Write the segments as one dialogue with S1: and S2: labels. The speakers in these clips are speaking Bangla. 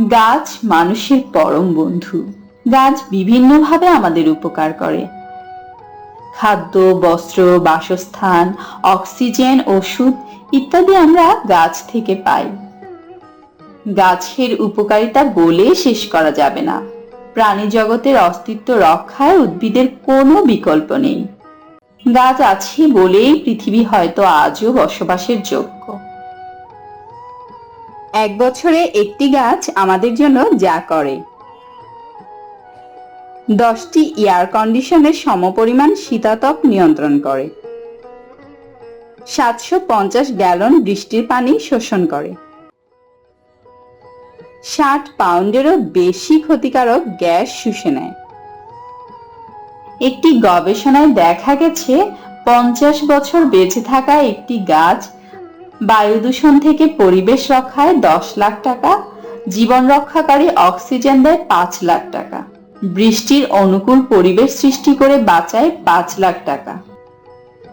S1: গাছ মানুষের পরম বন্ধু। গাছ বিভিন্নভাবে আমাদের উপকার করে। খাদ্য, বস্ত্র, বাসস্থান, অক্সিজেন, ওষুধ ইত্যাদি আমরা গাছ থেকে পাই। গাছের উপকারিতা বলে শেষ করা যাবে না। প্রাণী জগতের অস্তিত্ব রক্ষায় উদ্ভিদের কোনো বিকল্প নেই। গাছ আছে বলেই পৃথিবী হয়তো আজও বসবাসের যোগ্য। এক বছরে একটি গাছ আমাদের জন্য যা করে। দশটি এয়ার কন্ডিশনের সমপরিমাণ শীতাতপ নিয়ন্ত্রণ করে। সাতশো পঞ্চাশ গ্যালন বৃষ্টির পানি শোষণ করে। ষাট পাউন্ডেরও বেশি ক্ষতিকারক গ্যাস শুষে নেয়। একটি গবেষণায় দেখা গেছে, পঞ্চাশ বছর বেঁচে থাকা একটি গাছ বায়ু দূষণ থেকে পরিবেশ রক্ষায় দশ লাখ টাকা, জীবন রক্ষাকারী অক্সিজেন দেয় পাঁচ লাখ টাকা। বৃষ্টির অনুকূল পরিবেশ সৃষ্টি করে বাঁচায় পাঁচ লাখ টাকা।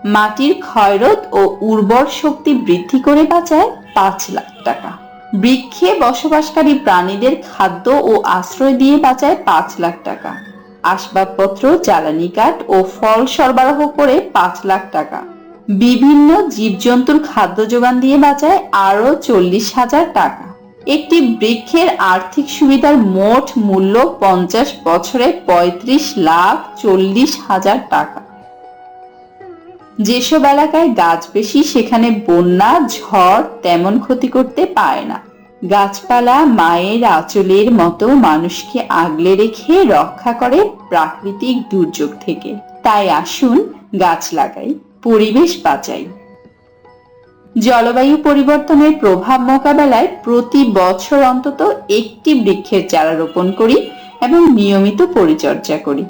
S1: মাটির ক্ষয়রোধ ও উর্বর শক্তি বৃদ্ধি করে বাঁচায় পাঁচ লাখ টাকা। বৃক্ষে বসবাসকারী প্রাণীদের খাদ্য ও আশ্রয় দিয়ে বাঁচায় পাঁচ লাখ টাকা। আসবাবপত্র, জ্বালানি কাঠ ও ফল সরবরাহ করে পাঁচ লাখ টাকা। বিভিন্ন জীবজন্তুর খাদ্য যোগান দিয়ে বাঁচায় আরও চল্লিশ হাজার টাকা। একটি বৃক্ষের আর্থিক সুবিধার মোট মূল্য পঞ্চাশ বছরে পঁয়ত্রিশ লাখ চল্লিশ হাজার টাকা। যেসব এলাকায় গাছ বেশি, সেখানে বন্যা, ঝড় তেমন ক্ষতি করতে পারে না। গাছপালা, মায়ের আঁচলের মতো মানুষকে আগলে রেখে রক্ষা করে প্রাকৃতিক দুর্যোগ থেকে। তাই আসুন গাছ লাগাই। পরিবেশ বাঁচাই। জলবায়ু পরিবর্তনের প্রভাব মোকাবেলায় প্রতি বছর অন্তত একটি বৃক্ষের চারা রোপণ করি এবং নিয়মিত পরিচর্যা করি।